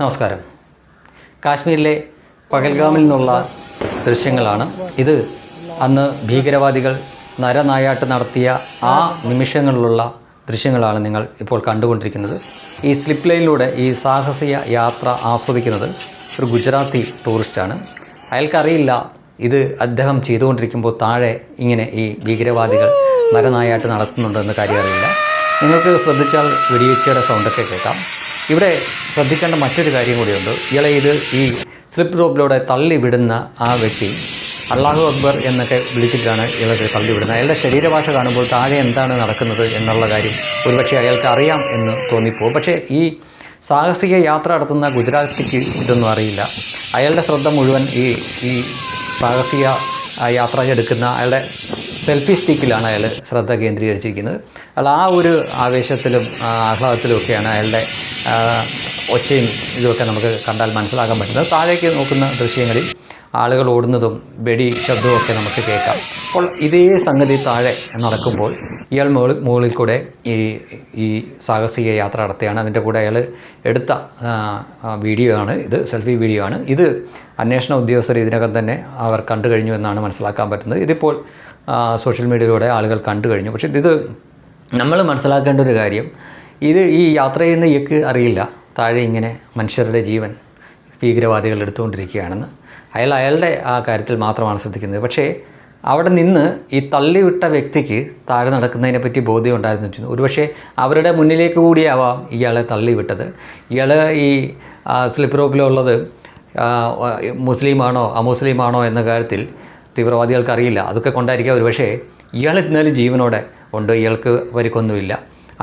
നമസ്കാരം. കാശ്മീരിലെ പഹൽഗാമിൽ നിന്നുള്ള ദൃശ്യങ്ങളാണ് ഇത്. അന്ന് ഭീകരവാദികൾ നരനായാട്ട് നടത്തിയ ആ നിമിഷങ്ങളിലുള്ള ദൃശ്യങ്ങളാണ് നിങ്ങൾ ഇപ്പോൾ കണ്ടുകൊണ്ടിരിക്കുന്നത്. ഈ സ്ലിപ്പ് ലൈനിലൂടെ ഈ സാഹസിക യാത്ര ആസ്വദിക്കുന്നത് ഒരു ഗുജറാത്തി ടൂറിസ്റ്റാണ്. അയാൾക്കറിയില്ല ഇത് അദ്ദേഹം ചെയ്തുകൊണ്ടിരിക്കുമ്പോൾ താഴെ ഇങ്ങനെ ഈ ഭീകരവാദികൾ നരനായാട്ട് നടത്തുന്നുണ്ടെന്ന് കാര്യം അറിയില്ല. നിങ്ങൾക്ക് ശ്രദ്ധിച്ചാൽ വെടിയേച്ചയുടെ സൗണ്ടൊക്കെ കേൾക്കാം. ഇവിടെ ശ്രദ്ധിക്കേണ്ട മറ്റൊരു കാര്യം കൂടിയുണ്ട്. ഇയാളെ ഇത് ഈ സ്ലിപ്പ് റോപ്പിലൂടെ തള്ളി വിടുന്ന ആ വ്യക്തി അള്ളാഹു അക്ബർ എന്നൊക്കെ വിളിച്ചിട്ടാണ് ഇയാളെ തള്ളി വിടുന്നത് അയാളുടെ ശരീരഭാഷ കാണുമ്പോൾ താഴെ എന്താണ് നടക്കുന്നത് എന്നുള്ള കാര്യം ഒരുപക്ഷെ അയാൾക്ക് അറിയാം എന്ന് തോന്നിപ്പോകും. പക്ഷേ ഈ സാഹസിക യാത്ര നടത്തുന്ന ഗുജറാത്തിക്ക് ഇതൊന്നും അറിയില്ല. അയാളുടെ ശ്രദ്ധ മുഴുവൻ ഈ ഈ സാഹസിക യാത്ര എടുക്കുന്ന അയാളുടെ സെൽഫി സ്റ്റിക്കിലാണ് അയാൾ ശ്രദ്ധ കേന്ദ്രീകരിച്ചിരിക്കുന്നത്. അയാൾ ആ ഒരു ആവേശത്തിലും ആ, ആഹ്ലാദത്തിലും ഒക്കെയാണ് അയാളുടെ ഒച്ചയും ഇതുമൊക്കെ നമുക്ക് കണ്ടാൽ മനസ്സിലാക്കാൻ പറ്റുന്നത്. താഴേക്ക് നോക്കുന്ന ദൃശ്യങ്ങളിൽ ആളുകൾ ഓടുന്നതും വെടി ശബ്ദവും ഒക്കെ നമുക്ക് കേൾക്കാം. അപ്പോൾ ഇതേ സംഗതി താഴെ നടക്കുമ്പോൾ ഇയാൾ മുകളിൽ മുകളിൽ കൂടെ ഈ ഈ സാഹസിക യാത്ര നടത്തുകയാണ്. അതിന്റെ കൂടെ അയാൾ എടുത്ത വീഡിയോ ആണ് ഇത് സെൽഫി വീഡിയോ ആണ്. ഇത് അന്വേഷണ ഉദ്യോഗസ്ഥർ ഇതിനകം തന്നെ അവർ കണ്ടു കഴിഞ്ഞു എന്നാണ് മനസ്സിലാക്കാൻ പറ്റുന്നത്. ഇതിപ്പോൾ സോഷ്യൽ മീഡിയയിലൂടെ ആളുകൾ കണ്ടു കഴിഞ്ഞു. പക്ഷേ ഇത് നമ്മൾ മനസ്സിലാക്കേണ്ട ഒരു കാര്യം ഇത് ഈ യാത്ര ചെയ്യുന്ന ഇയക്ക് അറിയില്ല. താഴെ ഇങ്ങനെ മനുഷ്യരുടെ ജീവൻ ഭീകരവാദികൾ എടുത്തുകൊണ്ടിരിക്കുകയാണെന്ന്. അയാൾ അയാളുടെ ആ കാര്യത്തിൽ മാത്രമാണ് ശ്രദ്ധിക്കുന്നത്. പക്ഷേ അവിടെ നിന്ന് ഈ തള്ളിവിട്ട വ്യക്തിക്ക് താഴെ നടക്കുന്നതിനെപ്പറ്റി ബോധ്യം ഉണ്ടായിരുന്നു വെച്ചു ഒരുപക്ഷെ അവരുടെ മുന്നിലേക്ക് കൂടിയാവാം ഇയാളെ തള്ളിവിട്ടത്. ഇയാൾ ഈ സ്ലിപ്പ് റോപ്പിലുള്ളത് മുസ്ലിമാണോ അമുസ്ലിമാണോ എന്ന കാര്യത്തിൽ തീവ്രവാദികൾക്ക് അറിയില്ല അതൊക്കെ കൊണ്ടായിരിക്കാം ഒരുപക്ഷെ ഇയാൾ എന്നാലും ജീവനോടെ ഉണ്ട്? ഇയാൾക്ക് പരിക്കൊന്നുമില്ല.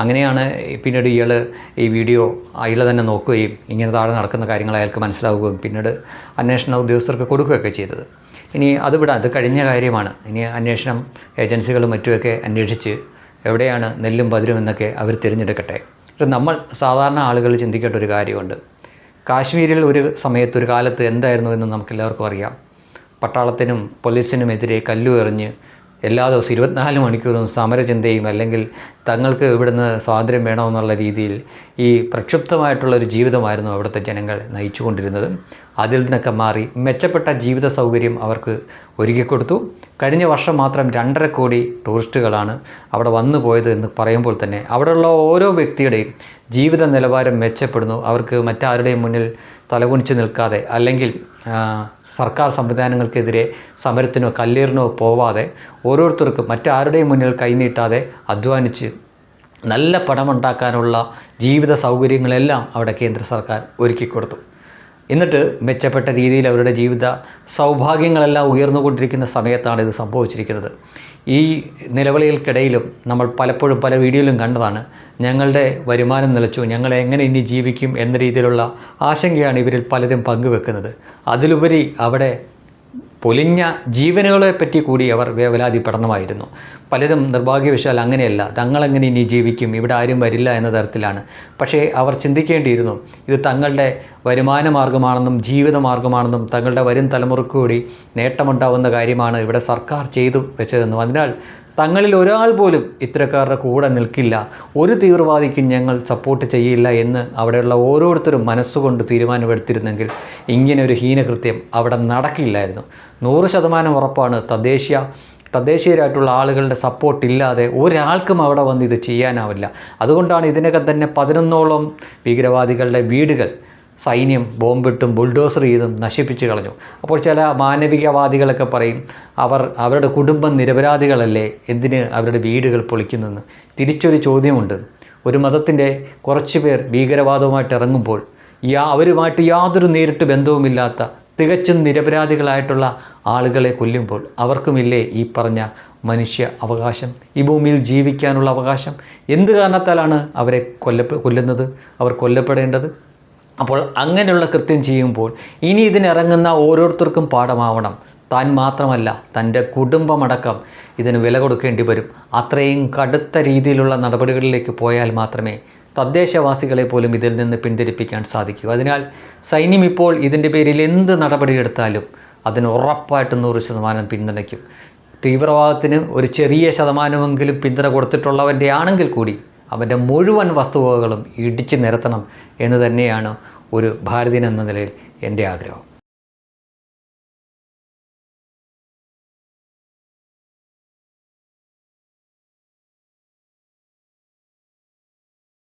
അങ്ങനെയാണ് പിന്നീട് ഇയാൾ ഈ വീഡിയോ അയാൾ തന്നെ നോക്കുകയും ഇങ്ങനെ താഴെ നടക്കുന്ന കാര്യങ്ങൾ അയാൾക്ക് മനസ്സിലാവുകയും പിന്നീട് അന്വേഷണ ഉദ്യോഗസ്ഥർക്ക് കൊടുക്കുകയൊക്കെ ചെയ്തത്. ഇനി അത് വിടാം അത് കഴിഞ്ഞ കാര്യമാണ്. ഇനി അന്വേഷണം ഏജൻസികളും മറ്റുമൊക്കെ അന്വേഷിച്ച് എവിടെയാണ് നെല്ലും പതിരും എന്നൊക്കെ അവർ തിരഞ്ഞെടുക്കട്ടെ. പക്ഷെ നമ്മൾ സാധാരണ ആളുകൾ ചിന്തിക്കേണ്ട ഒരു കാര്യമുണ്ട്. കാശ്മീരിൽ ഒരു സമയത്ത് ഒരു കാലത്ത് എന്തായിരുന്നു എന്ന് നമുക്കെല്ലാവർക്കും അറിയാം. പട്ടാളത്തിനും പോലീസിനുമെതിരെ കല്ലു എറിഞ്ഞ് എല്ലാ ദിവസവും ഇരുപത്തിനാല് മണിക്കൂറും സമരചിന്തയും അല്ലെങ്കിൽ തങ്ങൾക്ക് ഇവിടുന്ന് സ്വാതന്ത്ര്യം വേണമെന്നുള്ള രീതിയിൽ ഈ പ്രക്ഷുബ്ധമായിട്ടുള്ളൊരു ജീവിതമായിരുന്നു അവിടുത്തെ ജനങ്ങൾ നയിച്ചുകൊണ്ടിരുന്നത്. അതിൽ നിന്നൊക്കെ മാറി മെച്ചപ്പെട്ട ജീവിത സൗകര്യം അവർക്ക് ഒരുക്കി കൊടുത്തു. കഴിഞ്ഞ വർഷം മാത്രം രണ്ടര കോടി ടൂറിസ്റ്റുകളാണ് അവിടെ വന്നു പോയത് എന്ന് പറയുമ്പോൾ തന്നെ അവിടെയുള്ള ഓരോ വ്യക്തിയുടെയും ജീവിത നിലവാരം മെച്ചപ്പെടുന്നു. അവർക്ക് മറ്റാരുടെയും മുന്നിൽ തലകുണിച്ച് നിൽക്കാതെ അല്ലെങ്കിൽ സർക്കാർ സംവിധാനങ്ങൾക്കെതിരെ സമരത്തിനോ കല്ലേറിനോ പോവാതെ ഓരോരുത്തർക്കും മറ്റാരുടെയും മുന്നിൽ കൈനീട്ടാതെ അധ്വാനിച്ച് നല്ല പണമുണ്ടാക്കാനുള്ള ജീവിത സൗകര്യങ്ങളെല്ലാം അവിടെ കേന്ദ്ര സർക്കാർ ഒരുക്കി കൊടുത്തു എന്നിട്ട് മെച്ചപ്പെട്ട രീതിയിൽ അവരുടെ ജീവിത സൗഭാഗ്യങ്ങളെല്ലാം ഉയർന്നുകൊണ്ടിരിക്കുന്ന സമയത്താണ് ഇത് സംഭവിച്ചിരിക്കുന്നത്. ഈ നിലവിളികൾക്കിടയിലും നമ്മൾ പലപ്പോഴും പല വീഡിയോയിലും കണ്ടതാണ് ഞങ്ങളുടെ വരുമാനം നിലച്ചു ഞങ്ങൾ എങ്ങനെ ഇനി ജീവിക്കും എന്ന രീതിയിലുള്ള ആശങ്കയാണ് ഇവരിൽ പലരും പങ്കുവെക്കുന്നത്. അതിലുപരി അവിടെ പൊലിഞ്ഞ ജീവനുകളെ പറ്റി കൂടി അവർ വേവലാതി പഠനമായിരുന്നു പലരും നിർഭാഗ്യവശാൽ അങ്ങനെയല്ല തങ്ങളെങ്ങനെ ഇനി ജീവിക്കും ഇവിടെ ആരും വരില്ല എന്ന തരത്തിലാണ്. പക്ഷേ അവർ ചിന്തിക്കേണ്ടിയിരുന്നു ഇത് തങ്ങളുടെ വരുമാന മാർഗമാണെന്നും ജീവിത മാർഗമാണെന്നും തങ്ങളുടെ വരും തലമുറയ്ക്ക് കൂടി നേട്ടമുണ്ടാവുന്ന കാര്യമാണ് ഇവിടെ സർക്കാർ ചെയ്തു വെച്ചതെന്നും. അതിനാൽ തങ്ങളിൽ ഒരാൾ പോലും ഇത്തരക്കാരുടെ കൂടെ നിൽക്കില്ല. ഒരു തീവ്രവാദിക്കും ഞങ്ങൾ സപ്പോർട്ട് ചെയ്യില്ല എന്ന് അവിടെയുള്ള ഓരോരുത്തരും മനസ്സുകൊണ്ട് തീരുമാനമെടുത്തിരുന്നെങ്കിൽ ഇങ്ങനെ ഒരു ഹീനകൃത്യം അവിടെ നടക്കില്ലായിരുന്നു. നൂറ് ശതമാനം ഉറപ്പാണ് തദ്ദേശീയ തദ്ദേശീയരായിട്ടുള്ള ആളുകളുടെ സപ്പോർട്ട് ഇല്ലാതെ ഒരാൾക്കും അവിടെ വന്ന് ഇത് ചെയ്യാനാവില്ല. അതുകൊണ്ടാണ് ഇതിനകം തന്നെ പതിനൊന്നോളം ഭീകരവാദികളുടെ വീടുകൾ സൈന്യം ബോംബിട്ടും ബുൾഡോസർ ചെയ്തും നശിപ്പിച്ചു കളഞ്ഞു. അപ്പോൾ ചില മാനവികവാദികളൊക്കെ പറയും അവർ അവരുടെ കുടുംബം നിരപരാധികളല്ലേ? എന്തിന് അവരുടെ വീടുകൾ പൊളിക്കുന്നെന്ന്. തിരിച്ചൊരു ചോദ്യമുണ്ട്. ഒരു മതത്തിന്റെ കുറച്ച് പേർ ഭീകരവാദവുമായിട്ട് ഇറങ്ങുമ്പോൾ യാ അവരുമായിട്ട് യാതൊരു നേരിട്ട് ബന്ധവുമില്ലാത്ത തികച്ചും നിരപരാധികളായിട്ടുള്ള ആളുകളെ കൊല്ലുമ്പോൾ അവർക്കുമില്ലേ ഈ പറഞ്ഞ മനുഷ്യ അവകാശം? ഈ ഭൂമിയിൽ ജീവിക്കാനുള്ള അവകാശം? എന്ത് കാരണത്താലാണ് അവരെ കൊല്ലപ്പെ കൊല്ലുന്നത്? അവർ കൊല്ലപ്പെടേണ്ടത്? അപ്പോൾ അങ്ങനെയുള്ള കൃത്യം ചെയ്യുമ്പോൾ ഇനി ഇതിനിറങ്ങുന്ന ഓരോരുത്തർക്കും പാഠമാവണം. താൻ മാത്രമല്ല തന്റെ കുടുംബമടക്കം ഇതിന് വില കൊടുക്കേണ്ടി വരും. അത്രയും കടുത്ത രീതിയിലുള്ള നടപടികളിലേക്ക് പോയാൽ മാത്രമേ തദ്ദേശവാസികളെ പോലും ഇതിൽ നിന്ന് പിന്തിരിപ്പിക്കാൻ സാധിക്കൂ. അതിനാൽ സൈന്യം ഇപ്പോൾ ഇതിന്റെ പേരിൽ എന്ത് നടപടിയെടുത്താലും അതിന് ഉറപ്പായിട്ടും നൂറ് ശതമാനം പിന്തുണയ്ക്കും. തീവ്രവാദത്തിന് ഒരു ചെറിയ ശതമാനമെങ്കിലും പിന്തുണ കൊടുത്തിട്ടുള്ളവന്റെ ആണെങ്കിൽ കൂടി അവന്റെ മുഴുവൻ വസ്തുവകകളും ഇടിച്ചു നിരത്തണം എന്ന് തന്നെയാണ് ഒരു ഭാരതീയൻ എന്ന നിലയിൽ എന്റെ ആഗ്രഹം.